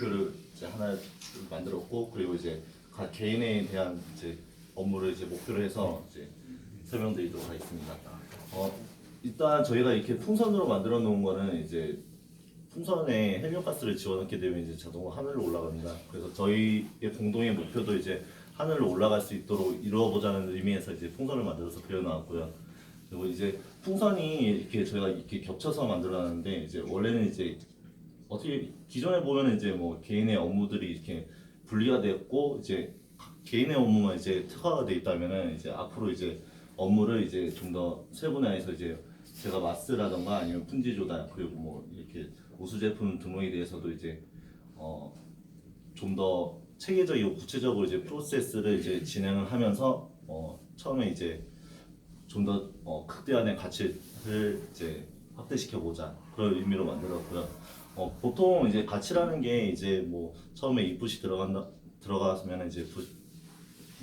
목표를 이제 하나 만들었고 그리고 이제 각 개인에 대한 이제 업무를 이제 목표로 해서 이제 설명드리도록 하겠습니다. 어, 일단 저희가 이렇게 풍선으로 만들어 놓은 거는 이제 풍선에 헬륨가스를 집어넣게 되면 이제 자동으로 하늘로 올라갑니다. 그래서 저희의 공동의 목표도 이제 하늘로 올라갈 수 있도록 이루어보자는 의미에서 이제 풍선을 만들어서 그려놨고요. 그리고 이제 풍선이 이렇게 저희가 이렇게 겹쳐서 만들어놨는데 이제 원래는 이제 어떻게 기존에 보면은 이제 뭐 개인의 업무들이 이렇게 분리가 됐고 이제 개인의 업무만 이제 특화가 돼 있다면은 이제 앞으로 이제 업무를 이제 좀 더 세분화해서 이제 제가 마스라던가 아니면 품질 조달 그리고 뭐 이렇게 우수 제품 등록에 대해서도 이제 어 좀 더 체계적이고 구체적으로 이제 프로세스를 이제 진행을 하면서 어 처음에 이제 좀더 어, 극대화된 가치를 이제 확대시켜 보자 그런 의미로 만들었고요. 어, 보통 이제 가치라는 게 이제 뭐 처음에 인풋이 들어간다 들어가면 이제 부,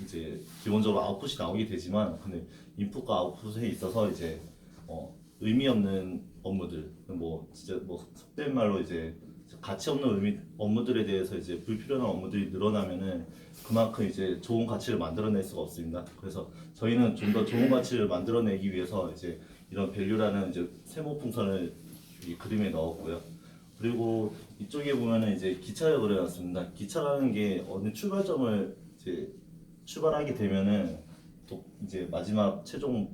이제 기본적으로 아웃풋이 나오게 되지만 근데 인풋과 아웃풋에 있어서 이제 어, 의미 없는 업무들 뭐 진짜 뭐 속된 말로 이제 가치 없는 의미 업무들에 대해서 이제 불필요한 업무들이 늘어나면은 그만큼 이제 좋은 가치를 만들어낼 수가 없습니다. 그래서 저희는 좀 더 좋은 가치를 만들어내기 위해서 이제 이런 밸류라는 이제 세모 풍선을 이 그림에 넣었고요. 그리고 이쪽에 보면은 이제 기차를 그려놨습니다. 기차라는 게 어느 출발점을 이제 출발하게 되면은 도, 이제 마지막 최종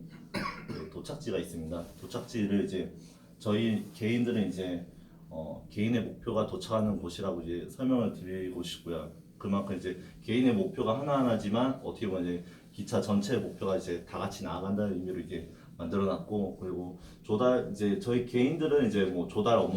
그 도착지가 있습니다. 도착지를 이제 저희 개인들은 이제 어, 개인의 목표가 도착하는 곳이라고 이제 설명을 드리고 싶고요. 그만큼 이제 개인의 목표가 하나하나지만 어떻게 보면 이제 기차 전체 목표가 이제 다 같이 나아간다는 의미로 이제 만들어놨고 그리고 조달 이제 저희 개인들은 이제 뭐 조달 업무